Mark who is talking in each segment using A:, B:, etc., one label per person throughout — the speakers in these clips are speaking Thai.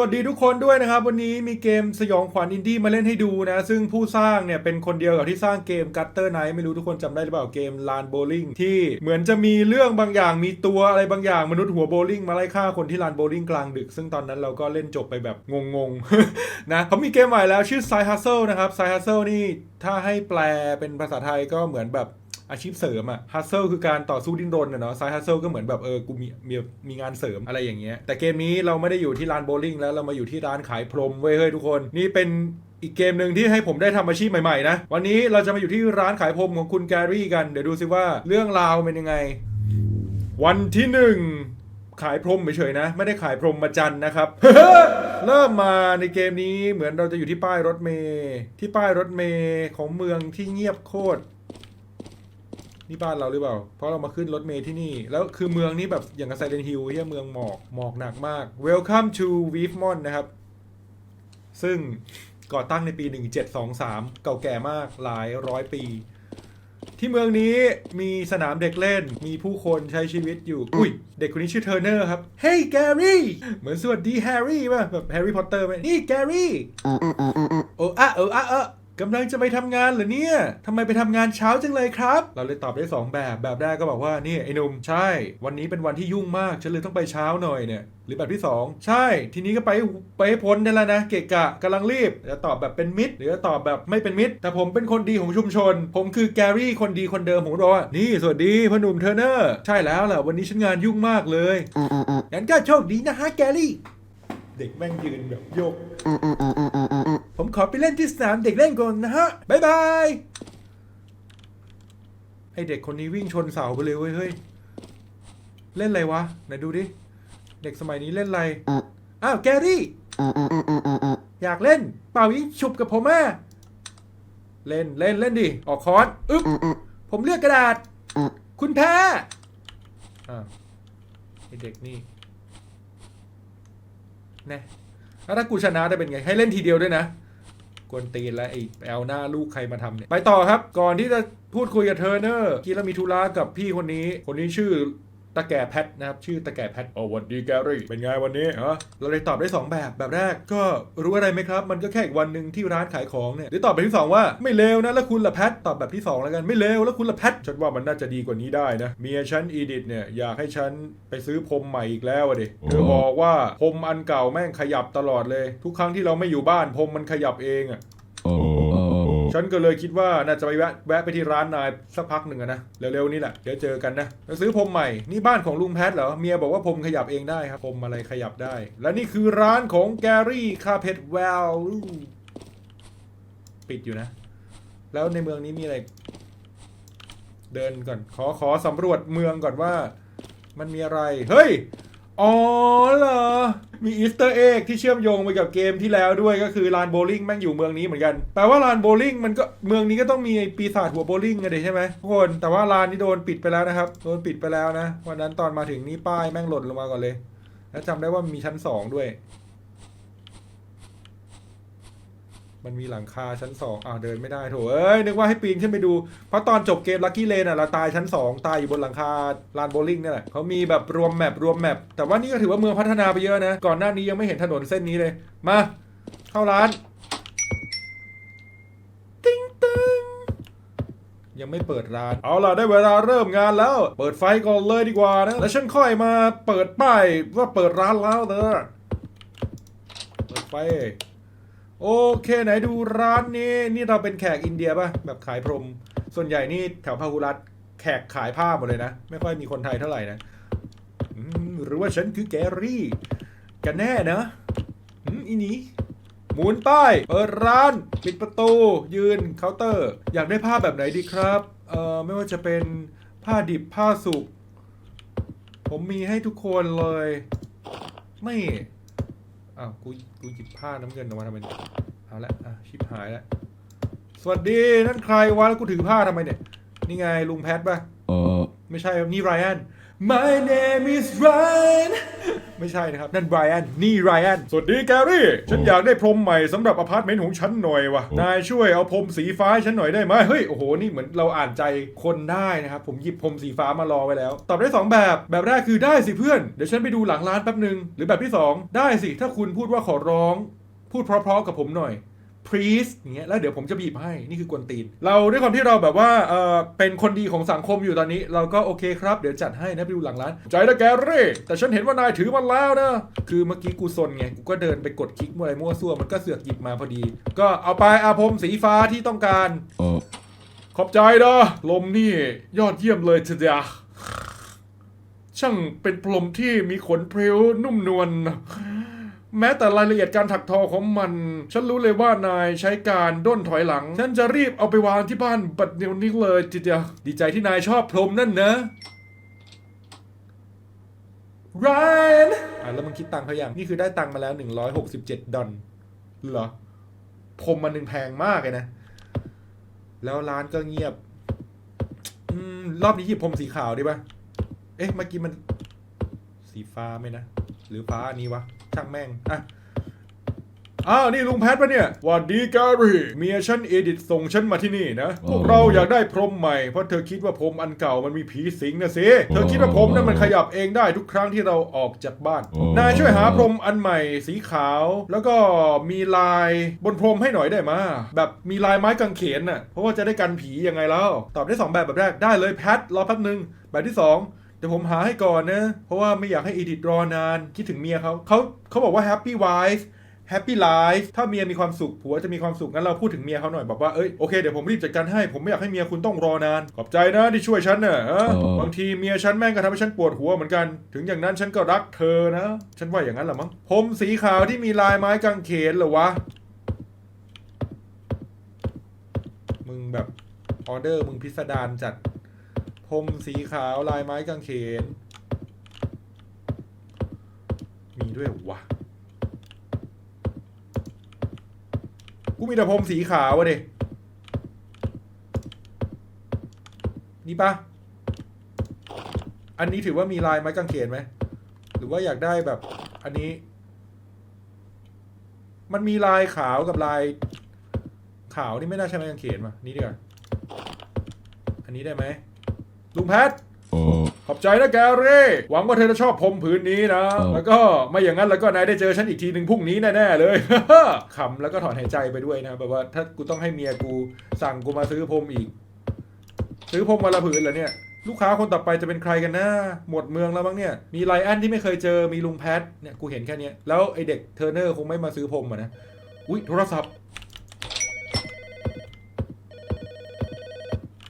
A: วัสดีทุกคนด้วยนะครับ วันนี้มีเกมสยองขวัญอินดี้มาเล่นให้ดูนะ ซึ่งผู้สร้างเนี่ยเป็นคนเดียวกับที่สร้างเกม Gutter Night ไม่รู้ทุกคนจำได้หรือเปล่าเกมลานโบลิ่งที่เหมือนจะมีเรื่องบางอย่างมีตัวอะไรบางอย่างมนุษย์หัวโบลิ่งมาไล่ฆ่าคนที่ลานโบลิ่งกลางดึก ซึ่งตอนนั้นเราก็เล่นจบไปแบบงงๆนะเขามีเกมใหม่แล้วชื่อ Side Hustle นะครับ Side Hustle นี่ถ้าให้แปลเป็นภาษาไทยก็เหมือนแบบ อาชีพเสริมอะฮัสเซิลคือการต่อสู้ดิ้นรนเนาะไซฮัสเซิลก็เหมือนแบบเออกูมีมีมีงานเสริมอะไรอย่างเงี้ยแต่เกมนี้เราไม่ได้อยู่ที่ร้านโบว์ลิ่งแล้วเรามาอยู่ที่ร้านขายพรมเว้ยเฮ้ยทุกคนนี่เป็นอีกเกมหนึ่งที่ให้ผมได้ทำอาชีพใหม่ๆนะ วันนี้เราจะมาอยู่ที่ร้านขายพรมของคุณแกรี่กัน เดี๋ยวดูซิว่าเรื่องราวเป็นยังไง วันที่หนึ่งขายพรมเฉยๆนะ ไม่ได้ขายพรมมาจันนะครับ เริ่มมาในเกมนี้เหมือนเราจะอยู่ที่ป้ายรถเมย์ที่ป้ายรถเมย์ของเมืองที่เงียบโคตร นี่บ้านเราหรือเปล่า เพราะเรามาขึ้นรถเมล์ที่นี่ แล้วคือเมืองนี้แบบอย่างกับไซเ n นฮิลที่เมืองหมอกหมอกหนักมาก Welcome to w e e f m o n นะครับ ซึ่งก่อตั้งในปี 1723 เก่าแก่มากหลายร้อยปี ที่เมืองนี้มีสนามเด็กเล่น มีผู้คนใช้ชีวิตอยู่ อุ้ย เด็กคนนี้ชื่อเทอร์เนอร์ครับ เฮ้ยแกรี่เหมือนสวัสดีแฮร์รี่ป่ะแบบแฮร์รี่พอตเตอร์ไหมนี่แกรี่โอ้อะเอออะเออ กำลังจะไปทำงานเหรอเนี่ยทำไมไปทำงานเช้าจังเลยครับ เราเลยตอบได้ 2 แบบ แบบแรกก็บอกว่านี่ไอ้หนุ่มใช่ วันนี้เป็นวันที่ยุ่งมาก ฉันเลยต้องไปเช้าหน่อยเนี่ย หรือแบบที่ 2 ใช่ ทีนี้ก็ไปไปให้พ้นได้แล้วนะ เกะกะกำลังรีบ จะตอบแบบเป็นมิตร หรือจะตอบแบบไม่เป็นมิตร แต่ผมเป็นคนดีของชุมชน ผมคือแกรี่คนดีคนเดิมผมก็บอกว่านี่สวัสดีพ่อหนุ่มเทอร์เนอร์ ใช่แล้วแหละวันนี้ฉันงานยุ่งมากเลยงั้นก็โชคดีนะฮะแกรี่ เด็กแม่งยืนแบบโยก ผมขอไปเล่นที่สนามเด็กเล่นก่อนนะฮะบายบาย ไอเด็กคนนี้วิ่งชนเสาไปเลยเว้ยเฮ้ย เล่นอะไรวะ ไหนดูดิ เด็กสมัยนี้เล่นอะไร อ้าวแกรี่ อยากเล่น เป่ายิงฉุบกับผมอะเล่นเล่นเล่นดิ ออกคอร์สอึ๊บ ผมเลือกกระดาษ คุณแพ้อ้าวไอเด็กนี่ นะแล้วถ้ากูชนะจะเป็นไง ให้เล่นทีเดียวด้วยนะกวนตีนแล้วไอ้แอลหน้าลูกใครมาทำเนี่ย ไปต่อครับ ก่อนที่จะพูดคุยกับเทอร์เนอร์กี้เรามีธุระกับพี่คนนี้ คนนี้ชื่อ ตะแก่แพทนะครับ ชื่อตะแก่แพทโอ้วันดีแกรี่ เป็นไงวันนี้ฮะเราเลยตอบได้ 2 แบบแบบแรกก็รู้อะไรไหมครับ มันก็แค่อีกวันหนึ่งที่ร้านขายของเนี่ยหรือตอบแบบที่ 2 ว่าไม่เลวนะแล้วคุณล่ะแพทตอบแบบที่ 2 แล้วกันไม่เลวแล้วคุณล่ะแพทฉันว่ามันน่าจะดีกว่านี้ได้นะเมียฉันอีดิทเนี่ยอยากให้ฉันไปซื้อพรมใหม่อีกแล้วอะดิเธอบอกว่าพรมอันเก่าแม่งขยับตลอดเลย ทุกครั้งที่เราไม่อยู่บ้านพรมมันขยับเองอะ ฉันก็เลยคิดว่าน่าจะไปแวะแวะไปที่ร้านนายสักพักหนึ่งอะนะเร็วๆนี่แหละเดี๋ยวเจอกันนะแล้วซื้อพรมใหม่นี่บ้านของลุงแพทเหรอเมียบอกว่าพรมขยับเองได้ครับพรมอะไรขยับได้ และนี่คือร้านของแกรี่คาเพตแวลปิดอยู่นะ แล้วในเมืองนี้มีอะไร เดินก่อน ขอขอสำรวจเมืองก่อนว่า มันมีอะไร เฮ้ย อ๋อเหรอ มีอีสเตอร์เอ็กที่เชื่อมโยงไปกับเกมที่แล้วด้วยก็คือลานโบว์ลิ่งแม่งอยู่เมืองนี้เหมือนกัน แปลว่าลานโบว์ลิ่งมันก็เมืองนี้ก็ต้องมีปีศาจหัวโบว์ลิ่งกันดิใช่ไหมทุกคน แต่ว่าลานนี้โดนปิดไปแล้วนะครับ โดนปิดไปแล้วนะ วันนั้นตอนมาถึงนี่ป้ายแม่งหล่นลงมาก่อนเลย แล้วจำได้ว่ามีชั้นสองด้วย มันมีหลังคาชั้นสองอ้าวเดินไม่ได้โถเอ้ยนึกว่าให้ปีนขึ้นไปดู เพราะตอนจบเกมลั c กี้เลนอะเราตายชั้น2ตายอยู่บนหลังคาลานโบลิ่งนี่แหละเขามีแบบรวมแมปรวมแมปแต่ว่านี่ก็ถือว่าเมืองพัฒนาไปเยอะนะ ก่อนหน้านี้ยังไม่เห็นถนนเส้นนี้เลย มา เข้าร้าน ติ้งตึงยังไม่เปิดร้าน เอาล่ะได้เวลาเริ่มงานแล้ว เปิดไฟก่อนเลยดีกว่านะ แล้วฉันค่อยมาเปิดป้ายว่าเปิดร้านแล้วเด้อเปิดไฟ โอเคไหนดูร้านนี้นี่เราเป็นแขกอินเดียป่ะแบบขายพรม ส่วนใหญ่นี่แถวพาหุรัตแขกขายผ้าหมดเลยนะ ไม่ค่อยมีคนไทยเท่าไหร่นะหรือว่าฉันคือแกรี่ กันแน่นะอืมอีนี้หมุนป้ายเปิดร้าน ปิดประตู ยืนเคาน์เตอร์ อยากได้ผ้าแบบไหนดีครับเอ่อไม่ว่าจะเป็นผ้าดิบผ้าสุกผมมีให้ทุกคนเลย ไม่ อ้าวกูกูหยิบผ้าน้ำเงินออกมาทำไมเนี่ยเอาละอะชิบหายแล้วสวัสดีนั่นใครวะแล้วกูถือผ้าทำไมเนี่ย นี่ไงลุงแพทป่ะ
B: เออ
A: ไม่ใช่ครับนี่ไรอัน My name is Ryan ไม่ใช่นะครับ นั่น Ryan นี่ Ryan สวัสดีแกรี่ ฉันอยากได้พรมใหม่สำหรับอพาร์ตเมนต์ของฉันหน่อยวะนายช่วยเอาพรมสีฟ้าให้ฉันหน่อยได้ไหมเฮ้ย โอ้โห นี่เหมือนเราอ่านใจคนได้นะครับ ผมหยิบพรมสีฟ้ามารอไว้แล้ว ตอบได้ 2 แบบ แบบแรกคือได้สิเพื่อน เดี๋ยวฉันไปดูหลังร้านแป๊บหนึ่งหรือแบบที่ 2 ได้สิถ้าคุณพูดว่าขอร้อง พูดเพราะๆกับผมหน่อย please อย่างเงี้ยแล้วเดี๋ยวผมจะบีบให้นี่คือกวนตีน เราด้วยความที่เราแบบว่าเออเป็นคนดีของสังคมอยู่ตอนนี้ เราก็โอเคครับ เดี๋ยวจัดให้นะไปดูหลังร้านใจนะแกเร่แต่ฉันเห็นว่านายถือมันแล้วนะคือเมื่อกี้กูซนไงกูก็เดินไปกดคลิกมั่วอะไรมั่วซั่วมันก็เสือกหยิบมาพอดี ก็เอาไปอาพรมสีฟ้าที่ต้องการขอบใจนะลมนี่ยอดเยี่ยมเลยทีเดียวช่างเป็นพรมที่มีขนเพริ้วนุ่มนวล แม้แต่รายละเอียดการถักทอของมัน ฉันรู้เลยว่านายใช้การด้นถอยหลัง ฉันจะรีบเอาไปวางที่บ้านบัดเดี๋ยวนี้เลยทีเดียวดีใจที่นายชอบพรมนั่นนะร a นอะแล้วมึงคิดตังค์เขายังนี่คือได้ตังค์มาแล้ว 167 ดอลเหรอพรมมันหนึ่งแพงมากเลยนะ แล้วร้านก็เงียบอืมรอบนี้หยิบพรมสีขาวดีป่ะ เอ๊ะเมื่อกี้มัน สีฟ้าไหมนะ หรือฟ้าอันนี้วะ ช่างแม่ง อะอ้าวนี่ลุงแพทปะเนี่ยหวัดดีการีเมียฉันเอดิตส่งฉันมาที่นี่นะพวกเราอยากได้พรมใหม่เพราะเธอคิดว่าพรมอันเก่ามันมีผีสิงนะสิเธอคิดว่าพรมนั้นมันขยับเองได้ทุกครั้งที่เราออกจากบ้าน
B: อ๋อ
A: นายช่วยหาพรมอันใหม่สีขาว แล้วก็มีลายบนพรมให้หน่อยได้มาแบบมีลายไม้กางเขนน่ะเพราะว่าจะได้กันผียังไงแล้วตอบได้สองแบบแบบแรกได้เลยแพทรอแป๊บนึงแบบที่สอง เดี๋ยวผมหาให้ก่อนนะ เพราะว่าไม่อยากให้อีดิทรอนาน คิดถึงเมียเขาเขาเขาบอกว่า happy wife happy life ถ้าเมียมีความสุขผัวจะมีความสุขงั้นเราพูดถึงเมียเขาหน่อยบอกว่าเอ้ยโอเคเดี๋ยวผมรีบจัดการให้ผมไม่อยากให้เมียคุณต้องรอนาน ขอบใจนะที่ช่วยฉันน่ะฮะ
B: เออ
A: บางทีเมียฉันแม่งก็ทำให้ฉันปวดหัวเหมือนกัน ถึงอย่างนั้นฉันก็รักเธอนะ ฉันว่าอย่างนั้นแหละมั้งผมสีขาวที่มีลายไม้กางเขนเหรอวะมึงแบบออเดอร์มึงพิสดารจัด พรมสีขาวลายไม้กางเขน มีด้วยวะ กูมีแต่พรมสีขาวอะเด็นี่ปะอันนี้ถือว่ามีลายไม้กางเขนไหม หรือว่าอยากได้แบบ อันนี้ มันมีลายขาวกับลาย ขาวนี่ไม่น่าใช่ไม้กางเขนป่ะนี่ดีกว่าอันนี้ได้ไหม ลุงแพทขอบใจนะแกเร่หวังว่าเธอจะชอบพรมผืนนี้นะ
B: เออ
A: แล้วก็ไม่อย่างนั้นแล้วก็นายได้เจอฉันอีกทีหนึ่งพรุ่งนี้แน่ๆเลย ขำแล้วก็ถอนหายใจไปด้วยนะแบบว่าถ้ากูต้องให้เมียกูสั่งกูมาซื้อพรมอีก ซื้อพรมวันละผืนเหรอเนี่ย ลูกค้าคนต่อไปจะเป็นใครกันนะหมดเมืองแล้วมั้งเนี่ย มีไลอันที่ไม่เคยเจอมีลุงแพทเนี่ยกูเห็นแค่เนี้ยแล้วไอเด็กเทอร์เนอร์คงไม่มาซื้อพรมอะนะอุ้ยโทรศัพท์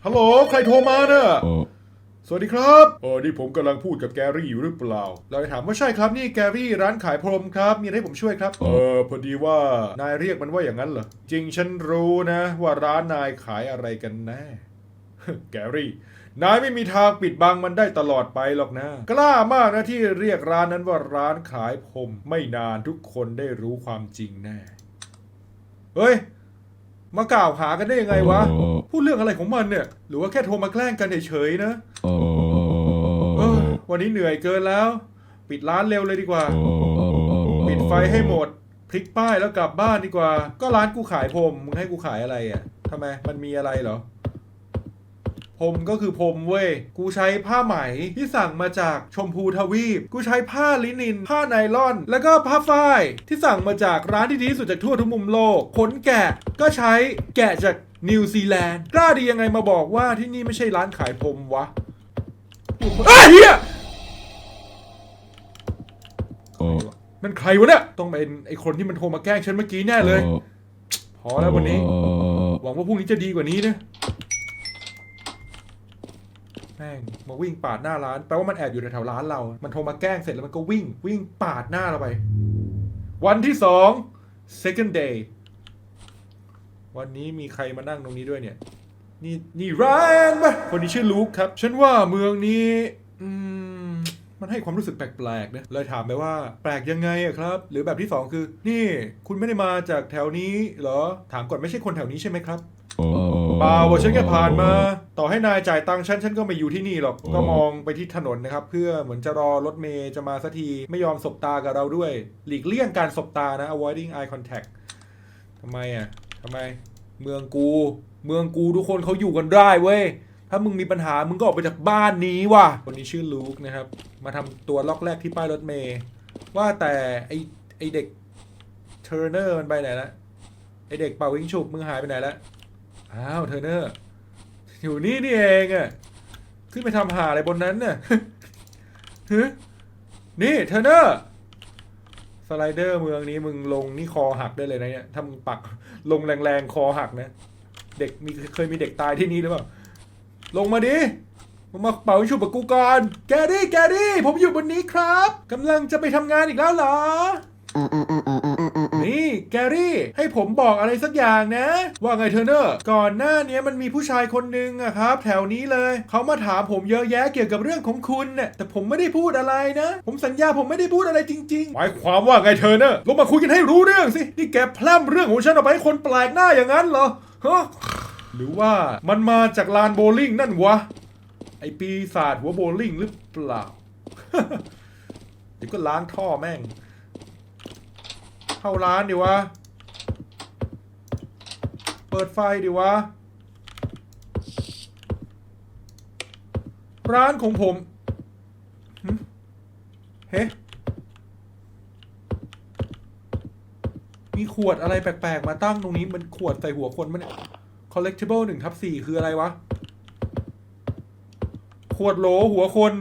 A: ฮัลโหลใครโทรมาเนอะ สวัสดีครับเออนี่ผมกำลังพูดกับแกรี่อยู่หรือเปล่า เราจะถามว่าใช่ครับนี่แกรี่ร้านขายพรมครับ มีอะไรให้ผมช่วยครับ เออพอดีว่านายเรียกมันว่าอย่างนั้นเหรอ จริงฉันรู้นะ ว่าร้านนายขายอะไรกันแน่แกรี่ นายไม่มีทางปิดบังมันได้ตลอดไปหรอกนะ กล้ามากนะที่เรียกร้านนั้นว่าร้านขายพรมไม่นานทุกคนได้รู้ความจริงแน่ เฮ้ย มากล่าวหากันได้ยังไงวะพูดเรื่องอะไรของมันเนี่ย หรือว่าแค่โทรมาแกล้งกันเฉยๆนะเออวันนี้เหนื่อยเกินแล้ว ปิดร้านเร็วเลยดีกว่า ปิดไฟให้หมด พลิกป้ายแล้วกลับบ้านดีกว่า ก็ร้านกูขายพรมมึงให้กูขายอะไรอะทำไม มันมีอะไรเหรอ พรมก็คือพรมเว้ย กูใช้ผ้าไหมที่สั่งมาจากชมพูทวีป กูใช้ผ้าลินิน ผ้าไนลอน แล้วก็ผ้าฝ้ายที่สั่งมาจากร้านที่ดีที่สุดจากทั่วทุกมุมโลก ขนแกะก็ใช้แกะจากนิวซีแลนด์ กล้าดียังไงมาบอกว่าที่นี่ไม่ใช่ร้านขายพรมวะไอ้ยเฮียนั่นใครวะเนี่ย ต้องเป็นไอคนที่มันโทรมาแกล้งฉันเมื่อกี้แน่เลย พอแล้ววันนี้ หวังว่าพรุ่งนี้จะดีกว่านี้นะ แม่งมาวิ่งปาดหน้าร้านแปลว่ามันแอบอยู่แถวๆร้านเรา มันโทรมาแกล้งเสร็จแล้วมันก็วิ่ง วิ่งปาดหน้าเราไป วันที่สอง second day วันนี้มีใครมานั่งตรงนี้ด้วยเนี่ย นี่นี่รอันปะคนนี้ชื่อลูกครับ ฉันว่าเมืองนี้ อืม มันให้ความรู้สึกแปลกๆนะเลยถามไปว่า แปลกยังไงอะครับ หรือแบบที่สองคือ นี่ คุณไม่ได้มาจากแถวนี้เหรอ ถามก่อนไม่ใช่คนแถวนี้ใช่ไหมครับ เปล่าว่าฉันแค่ผ่านมา ต่อให้นายจ่ายตังค์ฉันฉันก็ไม่อยู่ที่นี่หรอก ก็มองไปที่ถนนนะครับ เพื่อเหมือนจะรอรถเมย์จะมาสักที ไม่ยอมสบตากับเราด้วย หลีกเลี่ยงการสบตานะ avoiding eye contact ทำไมอะทำไม เมืองกู เมืองกูทุกคนเขาอยู่กันได้เว้ย ถ้ามึงมีปัญหามึงก็ออกไปจากบ้านนี้ว่ะ คนนี้ชื่อลูกนะครับ มาทำตัวล็อกแรกที่ป้ายรถเมย์ว่าแต่ไอไอเด็กเทอร์เนอร์มันไปไหนละไอเด็กเป่าวิงฉุบมึงหายไปไหนละ อ้าวเทอร์เนอร์อยู่นี่นี่เองอะขึ้นไปทำหาอะไรบนนั้นน่ะฮึนี่เทอร์เนอร์สไลเดอร์เมืองนี้มึงลงนี่คอหักได้เลยนะเนี่ยถ้ามึงปักลงแรงๆคอหักนะ เด็กมีเคยมีเด็กตายที่นี่หรือเปล่า ลงมาดิมึงมาเป่าชุบกับกูก่อน แกดี้แกดี้ผมอยู่บนนี้ครับกำลังจะไปทำงานอีกแล้วเหรอ นี่แกรี่ ให้ผมบอกอะไรสักอย่างนะ ว่าไงเทอร์เนอร์ ก่อนหน้านี้มันมีผู้ชายคนหนึ่งอะครับ แถวนี้เลยเขามาถามผมเยอะแยะเกี่ยวกับเรื่องของคุณเน่ะแต่ผมไม่ได้พูดอะไรนะ ผมสัญญาผมไม่ได้พูดอะไรจริงๆหมายความว่าไงเทอร์เนอร์ลงมาคุยกันให้รู้เรื่องสินี่แกพร่ำเรื่องของฉันออกไปให้คนแปลกหน้าอย่างนั้นเหรอฮะหรือว่ามันมาจากลานโบว์ลิ่งนั่นวะไอปีศาจหัวโบว์ลิ่งหรือเปล่าเดี๋ยวก็ล้างท่อแม่ง เข้าร้านดิวะ เปิดไฟดิวะ ร้านของผมเฮ้มีขวดอะไรแปลกๆ มาตั้งตรงนี้มันขวดใส่หัวคนมันย collectible หนึ่งทับสี่คืออะไรวะ ขวดโหลหัวคน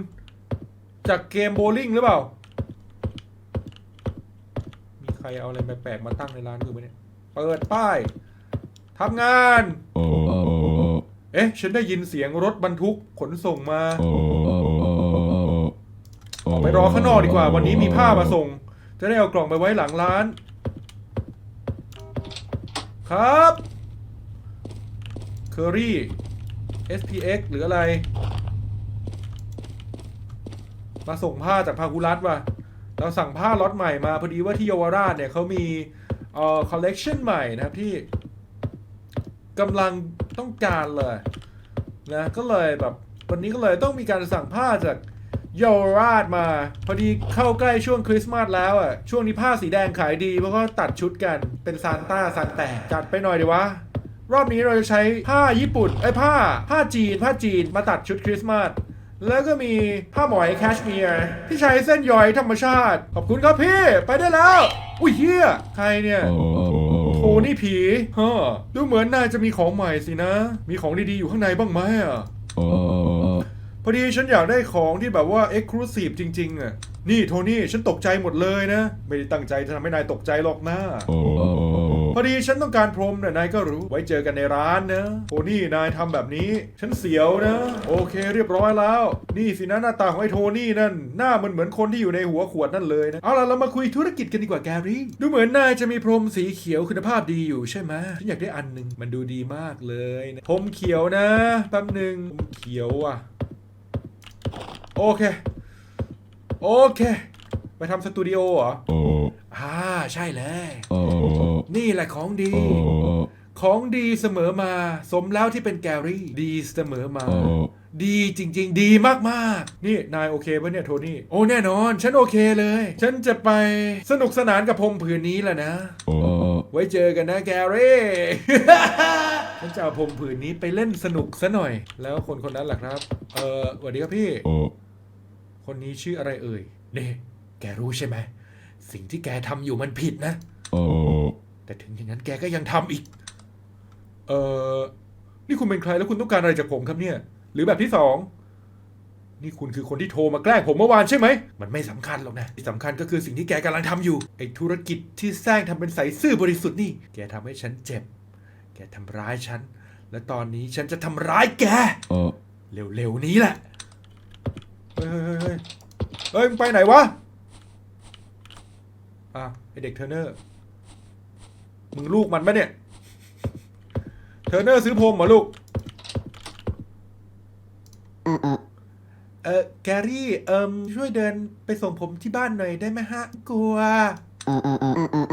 A: จากเกมโบว์ลิ่งหรือเปล่า รเอาอะไรแปลกๆมาตั้งในร้านกูไหมเนี่ย เปิดป้ายทำงาน เอ๊ะ ฉันได้ยินเสียงรถบรรทุกขนส่งมา ออกไปรอข้างนอกดีกว่า วันนี้มีผ้ามาส่ง จะได้เอากล่องไปไว้หลังร้าน ครับเคอรี่ SPX หรืออะไร มาส่งผ้าจากพากุรัตว่ะ เราสั่งผ้าล็อตใหม่มาพอดีว่าที่เยาวราชเนี่ยเขามีเอ่อคอลเลกชันใหม่นะครับที่กำลังต้องการเลยนะก็เลยแบบวันนี้ก็เลยต้องมีการสั่งผ้าจากเยาวราชมา พอดีเข้าใกล้ช่วงคริสต์มาสแล้วอะช่วงนี้ผ้าสีแดงขายดีเพราะเขาตัดชุดกันเป็นซานต้าซานแต่จัดไปหน่อยดีวะรอบนี้เราจะใช้ผ้าญี่ปุ่นไอ้ผ้าผ้าจีนผ้าจีนมาตัดชุดคริสต์มาส แล้วก็มีผ้าหมอยแคชเมียร์ที่ใช้เส้นใยธรรมชาติ ขอบคุณครับพี่ ไปได้แล้ว อุ้ยเฮียใครเนี่ย โทนี่ผีฮะดูเหมือนนายจะมีของใหม่สินะ มีของดีๆอยู่ข้างในบ้างไหมอะพอดีฉันอยากได้ของที่แบบว่า Exclusive จริง ๆอะนี่โทนี่ฉันตกใจหมดเลยนะ ไม่ได้ตั้งใจจะทำให้นายตกใจหรอกนะ พอดีฉันต้องการพรมเนี่ยนายก็รู้ ไว้เจอกันในร้านนะโทนี่นายทำแบบนี้ ฉันเสียวนะ โอเคเรียบร้อยแล้ว นี่สินะหน้าตาของไอ้โทนี่นั่น หน้ามันเหมือนคนที่อยู่ในหัวขวดนั่นเลยนะ เอาล่ะเรามาคุยธุรกิจกันดีกว่าแกรี่ ดูเหมือนนายจะมีพรมสีเขียวคุณภาพดีอยู่ใช่ไหมฉันอยากได้อันหนึ่งมันดูดีมากเลยนะพรมเขียวนะแป๊บหนึ่งพรมเขียวอะ โอเค โอเค ไปทำสตูดิโอเหรออ่าใช่เลยนี่แหละของดี ของดีเสมอมา สมแล้วที่เป็นแกรี่ ดีเสมอมา ดีจริง ๆ ดีมากๆ นี่นายโอเคปะเนี่ยโทนี่ โอ้แน่นอน ฉันโอเคเลย ฉันจะไปสนุกสนานกับพรมผืนนี้แหละนะ ไว้เจอกันนะแกรี่ฉันจะเอาพรมผืนนี้ไปเล่นสนุกซะหน่อย แล้วคนคนนั้นล่ะครับ เออสวัสดีครับพี่ คนนี้ชื่ออะไรเอ่ย เน่ แกรู้ใช่ไหม สิ่งที่แกทำอยู่มันผิดนะแต่ถึงอย่างนั้นแกก็ยังทำอีก เออนี่คุณเป็นใครแล้วคุณต้องการอะไรจากผมครับเนี่ย หรือแบบที่สอง นี่คุณคือคนที่โทรมาแกล้งผมเมื่อวานใช่ไหม มันไม่สำคัญหรอกนะ ที่สำคัญก็คือสิ่งที่แกกำลังทำอยู่ ไอ้ธุรกิจที่สร้างทำเป็นใสซื่อบริสุทธิ์นี่ แกทำให้ฉันเจ็บ แกทำร้ายฉัน และตอนนี้ฉันจะทำร้ายแกเร็วๆนี้แหละ เฮ้ยเฮ้ยเฮ้ยเฮ้ยมึงไปไหนวะ อะไอเด็กเทอร์เนอร์ มึงลูกมันปะเนี่ย เทอร์เนอร์ซื้อพรมเหรอลูกเออแกรี่ เอิมช่วยเดินไปส่งผมที่บ้านหน่อยได้ไหมฮะ กลัว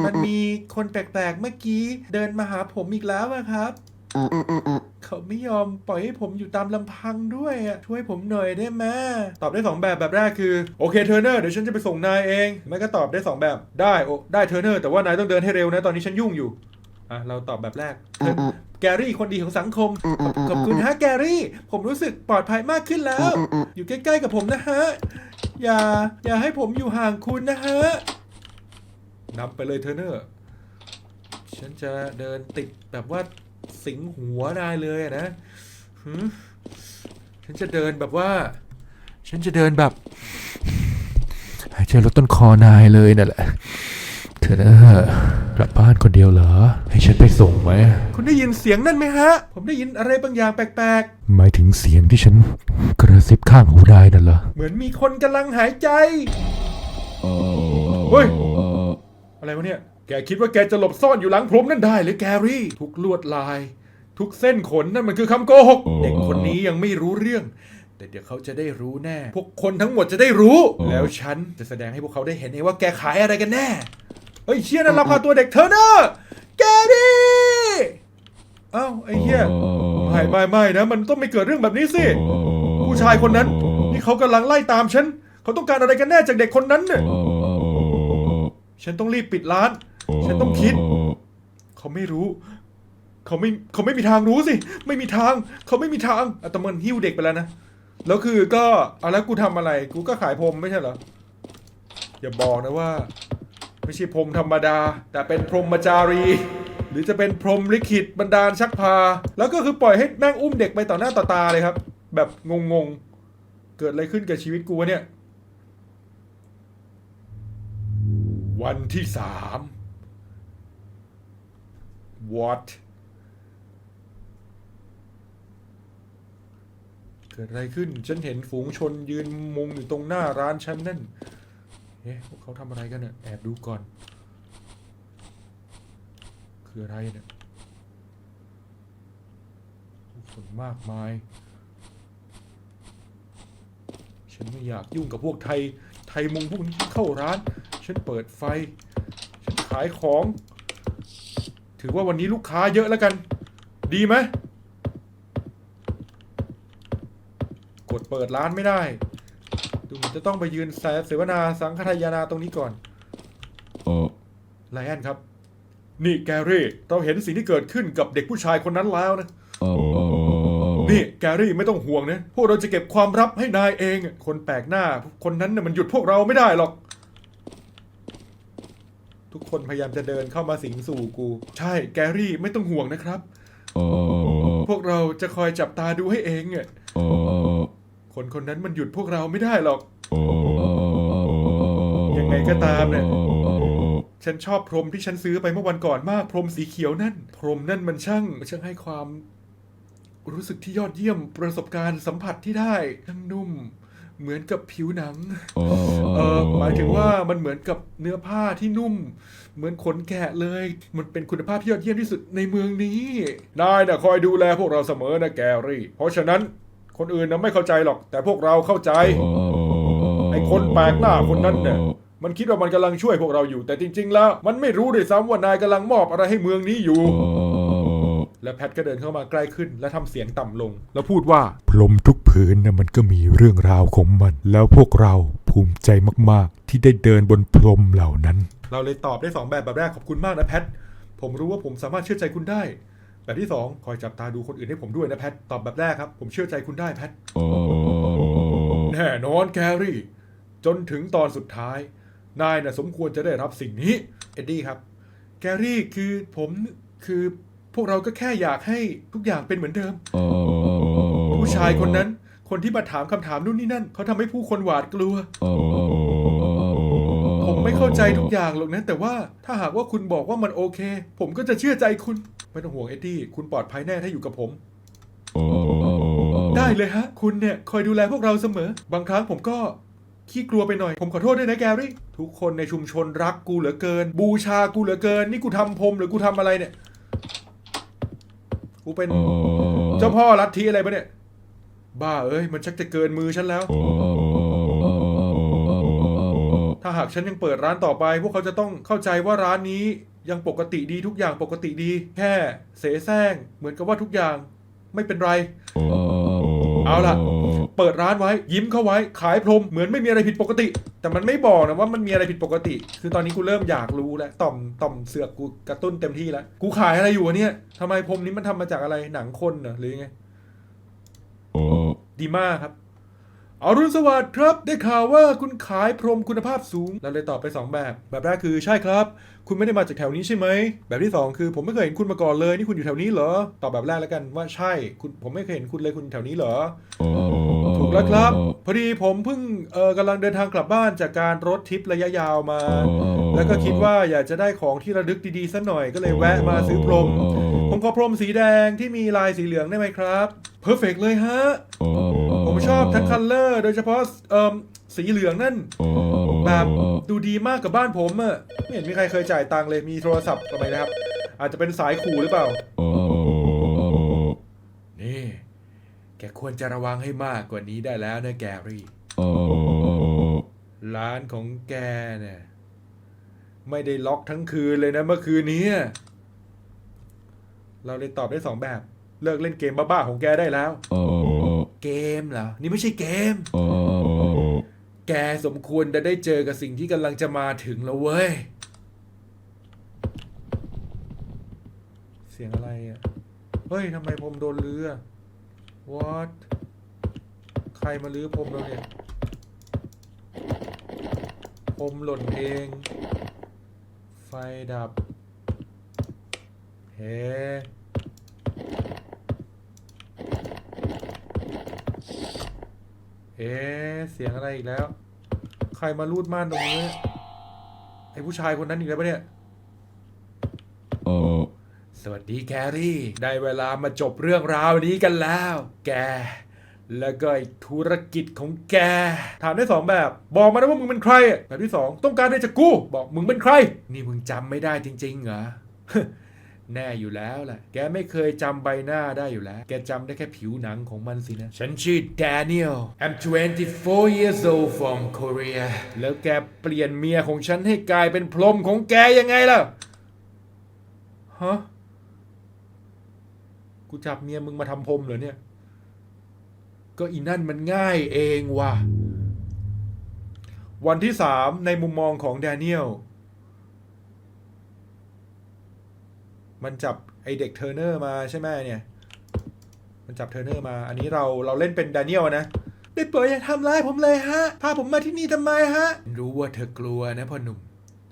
A: มันมีคนแปลกๆเมื่อกี้ เดินมาหาผมอีกแล้วอะครับ เขาไม่ยอมปล่อยให้ผมอยู่ตามลำพังด้วยอะช่วยผมหน่อยได้ไหมตอบได้สองแบบแบบแรกคือโอเคเทอร์เนอร์เดี๋ยวฉันจะไปส่งนายเองไม่ก็ตอบได้สองแบบได้โอได้เทอร์เนอร์แต่ว่านายต้องเดินให้เร็วนะตอนนี้ฉันยุ่งอยู่อะเราตอบแบบแรกเธอแกรี่คนดีของสังคมขอบขอบคุณฮะแกรี่ ผมรู้สึกปลอดภัยมากขึ้นแล้ว อยู่ใกล้ๆกับผมนะฮะ อย่า อย่าให้ผมอยู่ห่างคุณนะฮะนำไปเลยเทอร์เนอร์ ฉันจะเดินติดแบบว่า สิงหัวนายเลยอะนะหืมฉันจะเดินแบบว่า ฉันจะเดินแบบหายใจลดต้นคอนายเลยนั่นแหละ เธอเนอะกลับบ้านคนเดียวเหรอ ให้ฉันไปส่งไหม คุณได้ยินเสียงนั่นไหมฮะ ผมได้ยินอะไรบางอย่างแปลก
B: หมายถึงเสียงที่ฉันกระซิบข้างหูได้นั่นเหรอ
A: ๆ เหมือนมีคนกำลังหายใจ เฮ้ย อะไรวะเนี่ย แกคิดว่าแกจะหลบซ่อนอยู่หลังพรมนั่นได้หรือแกรี่ ทุกลวดลาย ทุกเส้นขนนั่นมันคือคำโกหก เด็กคนนี้ยังไม่รู้เรื่อง แต่เดี๋ยวเขาจะได้รู้แน่ พวกคนทั้งหมดจะได้รู้ แล้วฉันจะแสดงให้พวกเขาได้เห็นเองว่าแกขายอะไรกันแน่ เฮ้ยเชี่ยนั่นเราพาตัวเด็กเธอเนอะแกรี่เอ้าไอ้เหี้ยไม่ไม่ไม่นะ มันต้องไม่เกิดเรื่องแบบนี้สิ ผู้ชายคนนั้น นี่เขากำลังไล่ตามฉัน เขาต้องการอะไรกันแน่จากเด็กคนนั้นเนี่ยฉันต้องรีบปิดร้าน ฉันต้องคิด เขาไม่รู้ เขาไม่เขาไม่มีทางรู้สิ ไม่มีทาง เขาไม่มีทางอะแต่มันหิ้วเด็กไปแล้วนะ แล้วคือก็เอาแล้วกูทำอะไร กูก็ขายพรมไม่ใช่เหรอ อย่าบอกนะว่า ไม่ใช่พรมธรรมดา แต่เป็นพรหมจารี หรือจะเป็นพรหมลิขิตบันดาลชักพา แล้วก็คือปล่อยให้แม่งอุ้มเด็กไปต่อหน้าต่อตาเลยครับ แบบงงๆ เกิดอะไรขึ้นกับชีวิตกูวะเนี่ย วันที่สาม what เกิดอะไรขึ้น ฉันเห็นฝูงชนยืนมุงอยู่ตรงหน้าร้านฉันนั่นเอ๊ะพวกเขาทำอะไรกันเนี่ยแอบดูก่อน คืออะไรเนี่ยผู้คนมากมาย ฉันไม่อยากยุ่งกับพวกไทย ไทยมุงพวกนี้เข้าร้าน ฉันเปิดไฟ ฉันขายของ ถือว่าวันนี้ลูกค้าเยอะแล้วกัน ดีไหมกดเปิดร้านไม่ได้ดูเหมือนจะต้องไปยืนแสเสวนาสังฆทายานาตรงนี้ก่อนไลแอนครับ นี่แกรี่เราเห็นสิ่งที่เกิดขึ้นกับเด็กผู้ชายคนนั้นแล้วนะนี่แกรี่ไม่ต้องห่วงนะพวกเราจะเก็บความลับให้นายเอง คนแปลกหน้า คนนั้นน่ะมันหยุดพวกเราไม่ได้หรอก ทุกคนพยายามจะเดินเข้ามาสิงสู่กู ใช่แกรี่ไม่ต้องห่วงนะครับพวกเราจะคอยจับตาดูให้เองอะคนคนนั้นมันหยุดพวกเราไม่ได้หรอก ยังไงก็ตามเนี่ย ฉันชอบพรมที่ฉันซื้อไปเมื่อวันก่อนมาก พรมสีเขียวนั่น พรมนั่นมันช่างช่างให้ความ รู้สึกที่ยอดเยี่ยมประสบการณ์สัมผัสที่ได้ช่างนุ่ม เหมือนกับผิวหนังเออหมายถึงว่ามันเหมือนกับเนื้อผ้าที่นุ่ม เหมือนขนแกะเลย มันเป็นคุณภาพที่ยอดเยี่ยมที่สุดในเมืองนี้นายน่ะคอยดูแลพวกเราเสมอนะแกรี่ เพราะฉะนั้นคนอื่นน่ะไม่เข้าใจหรอก แต่พวกเราเข้าใจไอ้คนแปลกหน้าคนนั้นเนี่ยมันคิดว่ามันกำลังช่วยพวกเราอยู่ แต่จริง ๆ แล้ว มันไม่รู้ด้วยซ้ำว่านายกำลังมอบอะไรให้เมืองนี้อยู่ และแพทก็เดินเข้ามาใกล้ขึ้น และทำเสียงต่ำลง แล้วพูดว่า
B: พรมทุกผืนนะมันก็มีเรื่องราวของมัน แล้วพวกเราภูมิใจมากๆ ที่ได้เดินบนพรมเหล่านั้น
A: เราเลยตอบได้ 2 แบบแบบแรกขอบคุณมากนะแพทผมรู้ว่าผมสามารถเชื่อใจคุณได้ แบบที่ 2 คอยจับตาดูคนอื่นให้ผมด้วยนะแพทตอบแบบแรกครับ ผมเชื่อใจคุณได้แพทแน่นอนแครี่จนถึงตอนสุดท้าย นายน่ะสมควรจะได้รับสิ่งนี้ เอ็ดดี้ครับแกรี่คือผมคือ พวกเราก็แค่อยากให้ทุกอย่างเป็นเหมือนเดิมผู้ชายคนนั้น คนที่มาถามคำถามนู่นนี่นั่น เขาทำให้ผู้คนหวาดกลัว ผมไม่เข้าใจทุกอย่างหรอกนะ แต่ว่าถ้าหากว่าคุณบอกว่ามันโอเค ผมก็จะเชื่อใจคุณ ไม่ต้องห่วงเอ็ดดี้ คุณปลอดภัยแน่ถ้าอยู่กับผม ได้เลยฮะ คุณเนี่ยคอยดูแลพวกเราเสมอ บางครั้งผมก็ขี้กลัวไปหน่อย ผมขอโทษด้วยนะแกรี่ ทุกคนในชุมชนรักกูเหลือเกิน บูชากูเหลือเกิน นี่กูทำพรมหรือกูทำอะไรเนี่ย กูเป็นเจ้าพ่อลัทธิอะไรปะเนี่ย บ้าเอ้ยมันชักจะเกินมือฉันแล้ว ถ้าหากฉันยังเปิดร้านต่อไป พวกเขาจะต้องเข้าใจว่าร้านนี้ยังปกติดีทุกอย่างปกติดี แค่เสแสร้งเหมือนกับว่าทุกอย่างไม่เป็นไร เอาล่ะ เปิดร้านไว้ ยิ้มเข้าไว้ ขายพรมเหมือนไม่มีอะไรผิดปกติ แต่มันไม่บอกนะว่ามันมีอะไรผิดปกติ คือตอนนี้กูเริ่มอยากรู้แล้วต่อมต่อมเสือกกูกระตุ้นเต็มที่แล้วกูขายอะไรอยู่วะเนี่ยทำไมพรมนี้มันทำมาจากอะไรหนังคนเหรอหรือยังไงดีมากครับอรุณสวัสดิ์ครับ ได้ข่าวว่าคุณขายพรมคุณภาพสูง เราเลยตอบไป 2 แบบ แบบแรกคือใช่ครับ คุณไม่ได้มาจากแถวนี้ใช่ไหม แบบที่ 2 คือผมไม่เคยเห็นคุณมาก่อนเลย นี่คุณอยู่แถวนี้เหรอ ตอบแบบแรกแล้วกันว่าใช่ คุณผมไม่เคยเห็นคุณเลยคุณแถวนี้เหรอถูก แล้วครับ พอดีผมเพิ่งเออกำลังเดินทางกลับบ้านจากการรถทริประยะยาวมา แล้วก็คิดว่าอยากจะได้ของที่ระลึกดีๆสักหน่อยก็เลยแวะมาซื้อพรม ผมขอพรมสีแดงที่มีลายสีเหลืองได้ไหมครับเพอร์เฟกเลยฮะ ผมชอบทั้งคัลเลอร์โดยเฉพาะเอ่อสีเหลืองนั่นแบบดูดีมากกับบ้านผมอะไม่เห็นมีใครเคยจ่ายตังค์เลยมีโทรศัพท์ทำไมนะครับ อาจจะเป็นสายขู่หรือเปล่า นี่แก ควรจะระวังให้มากกว่านี้ได้แล้วนะแกรี่ร้านของแกเนี่ย ไม่ได้ล็อกทั้งคืนเลยนะเมื่อคืนนี้ เราเลยตอบได้สองแบบ เลิกเล่นเกมบ้าๆของแกได้แล้วเกมเหรอ นี่ไม่ใช่เกมแกสมควรจะได้เจอกับสิ่งที่กำลังจะมาถึงแล้วเว้ย เสียงอะไรอะ เฮ้ยทำไมผมโดนเรือ what ใครมาลื้อผมเราเนี่ย ผมหล่นเอง ไฟดับ เฮ้เอ๊เสียงอะไรอีกแล้ว ใครมาลูดม่านตรงนี้ ไอ้ผู้ชายคนนั้นอีกแล้วปะเนี่ย สวัสดีแครี่ ได้เวลามาจบเรื่องราวนี้กันแล้ว แก แล้วก็ธุรกิจของแก ถามได้สองแบบ บอกมานะว่ามึงเป็นใคร แบบที่สองต้องการได้จากกู บอกมึงเป็นใคร นี่มึงจำไม่ได้จริง ๆ เหรอ แน่อยู่แล้วแหละ แกไม่เคยจำใบหน้าได้อยู่แล้ว แกจำได้แค่ผิวหนังของมันสินะ ฉันชื่อ Daniel I'm 24 years old from Korea แล้วแกเปลี่ยนเมียของฉันให้กลายเป็นพรหมของแกยังไงล่ะ ฮะ กูจับเมียมึงมาทำพรมเหรอเนี่ย ก็อีนั่นมันง่ายเองว่ะ วันที่สามในมุมมองของแดเนียล มันจับไอเด็กเทอร์เนอร์มาใช่ไหมเนี่ย มันจับเทอร์เนอร์มา อันนี้เราเราเล่นเป็นแดเนียลนะได้โปรดอย่าทำร้ายผมเลยฮะ พาผมมาที่นี่ทำไมฮะ รู้ว่าเธอกลัวนะพ่อหนุ่ม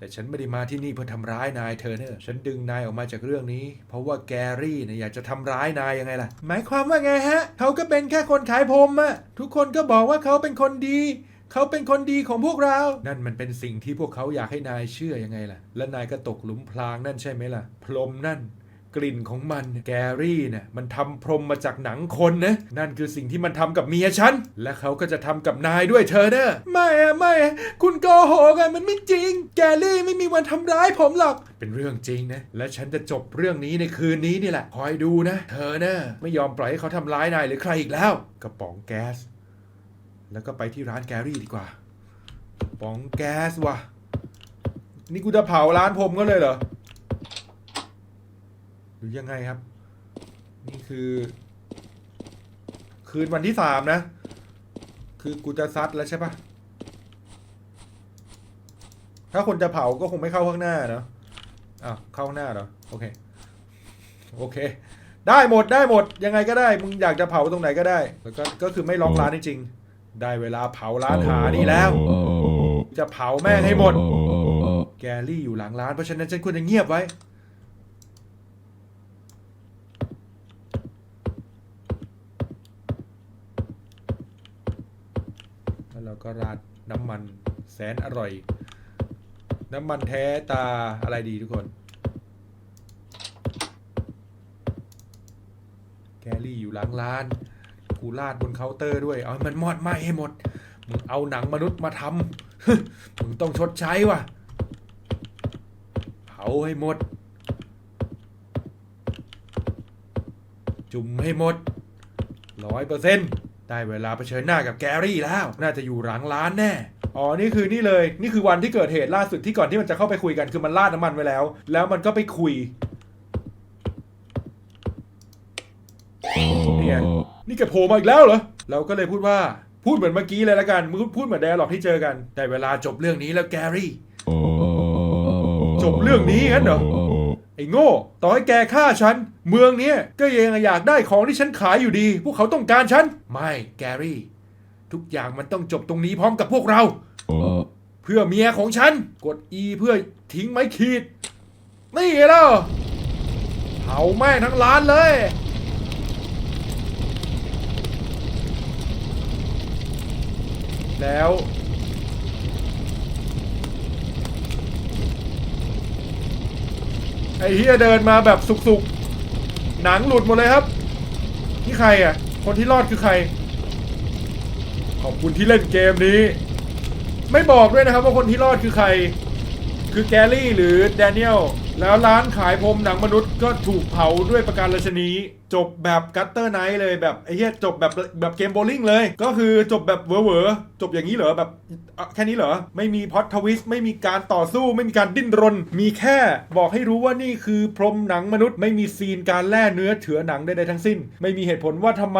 A: แต่ฉันไม่ได้มาที่นี่เพื่อทำร้ายนายเธอเนอะฉันดึงนายออกมาจากเรื่องนี้ เพราะว่าแกรี่เนี่ยอยากจะทำร้ายนายยังไงล่ะ หมายความว่าไงฮะ เขาก็เป็นแค่คนขายผมอะทุกคนก็บอกว่าเขาเป็นคนดี เขาเป็นคนดีของพวกเรา นั่นมันเป็นสิ่งที่พวกเขาอยากให้นายเชื่อยังไงล่ะ และนายก็ตกหลุมพรางนั่นใช่ไหมล่ะ พรหมนั่น กลิ่นของมันแกรี่เนี่ยมันทำพรมมาจากหนังคนนะนั่นคือสิ่งที่มันทำกับเมียฉัน และเขาก็จะทำกับนายด้วยเธอเนอะไม่อะไม่อะคุณโกหกอะมันไม่จริง แกรี่ไม่มีวันทำร้ายผมหรอก เป็นเรื่องจริงนะ และฉันจะจบเรื่องนี้ในคืนนี้นี่แหละ คอยดูนะ เธอเนอะไม่ยอมปล่อยให้เขาทำร้ายนายหรือใครอีกแล้ว กระป๋องแก๊ส แล้วก็ไปที่ร้านแกรี่ดีกว่ากระป๋องแก๊สว่ะนี่กูจะเผาร้านผมก็เลยเหรอ รือยังไงครับ นี่คือ คืนวันที่สามนะ คือกูจะซัดแล้วใช่ปะถ้าคนจะเผาก็คงไม่เข้าข้างหน้าเนอะอ้าวเข้าข้างหน้าเหรอโอเค โอเค ได้หมดได้หมดยังไงก็ได้ มึงอยากจะเผาตรงไหนก็ได้ แล้วก็ก็คือไม่ล็อกร้านจริงๆได้เวลาเผาร้านหานี่แล้ว จะเผาแม่งให้หมด แกรี่อยู่หลังร้านเพราะฉะนั้นฉันควรจะเงียบไว้ แล้วก็ราดน้ำมันแสนอร่อย น้ำมันแท้ตาอะไรดีทุกคน แกรี่อยู่หลังร้าน กูราดบนเคาน์เตอร์ด้วย เอามันมอดไหม้ให้หมด มึงเอาหนังมนุษย์มาทำมึงต้องชดใช้ว่ะ เผาให้หมด จุ่มให้หมดร้อยเปอร์เซ็นต์ ได้เวลาเผชิญหน้ากับแกรี่แล้ว น่าจะอยู่หลังร้านแน่ อ๋อ นี่คือนี่เลย นี่คือวันที่เกิดเหตุล่าสุดที่ก่อนที่มันจะเข้าไปคุยกันคือมันราดน้ำมันไว้แล้ว แล้วมันก็ไปคุยนี่ไงนี่แกโผล่มาอีกแล้วเหรอ เราก็เลยพูดว่า พูดเหมือนเมื่อกี้เลยละกันมึงพูดเหมือนแดร์หลอกที่เจอกันแต่เวลาจบเรื่องนี้แล้วแกรี่ จบเรื่องนี้งั้นเหรอ ไอ้โง่ ต่อให้แกฆ่าฉัน เมืองเนี้ยก็ยังอยากได้ของที่ฉันขายอยู่ดี พวกเขาต้องการฉัน ไม่แกรี่ ทุกอย่างมันต้องจบตรงนี้พร้อมกับพวกเรา เพื่อเมียของฉัน กด E เพื่อทิ้งไม้ขีด นี่ไงล่ะเผาแม่งทั้งร้านเลย แล้ว ไอ้เฮียเดินมาแบบสุกๆ หนังหลุดหมดเลยครับ นี่ใครอะ คนที่รอดคือใคร ขอบคุณที่เล่นเกมนี้ ไม่บอกด้วยนะครับว่าคนที่รอดคือใคร คือแกรี่หรือแดเนียล แล้วร้านขายพรมหนังมนุษย์ก็ถูกเผาด้วยประการราชนีจบแบบกัตเตอร์ไนท์เลยแบบไอ้เหี้ยจบแบบแบบเกมโบว์ลิ่งเลย ก็คือจบแบบเวอร์เวอร์จบอย่างนี้เหรอแบบแค่นี้เหรอ ไม่มีพอตทวิสต์ไม่มีการต่อสู้ไม่มีการดิ้นรน มีแค่บอกให้รู้ว่านี่คือพรมหนังมนุษย์ ไม่มีซีนการแล่เนื้อเถือหนังใดๆทั้งสิ้น ไม่มีเหตุผลว่าทำไม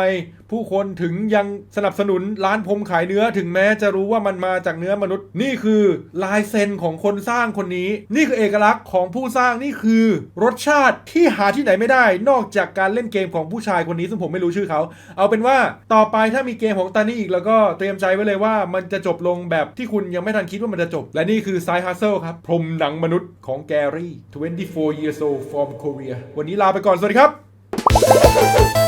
A: ผู้คนถึงยังสนับสนุนร้านพรมขายเนื้อถึงแม้จะรู้ว่ามันมาจากเนื้อมนุษย์ นี่คือลายเซ็นของคนสร้างคนนี้ นี่คือเอกลักษณ์ของผู้สร้างนี่คือ รสชาติที่หาที่ไหนไม่ได้ นอกจากการเล่นเกมมของผู้ชายคนนี้ซึ่งผมไม่รู้ชื่อเขา เอาเป็นว่าต่อไปถ้ามีเกมของตานี่อีกแล้วก็เตรียมใจไว้เลยว่ามันจะจบลงแบบที่คุณยังไม่ทันคิดว่ามันจะจบ และนี่คือ Side Hustle ครับพรมหนังมนุษย์ของแกรี่ 24 years old from Korea วันนี้ลาไปก่อน สวัสดีครับ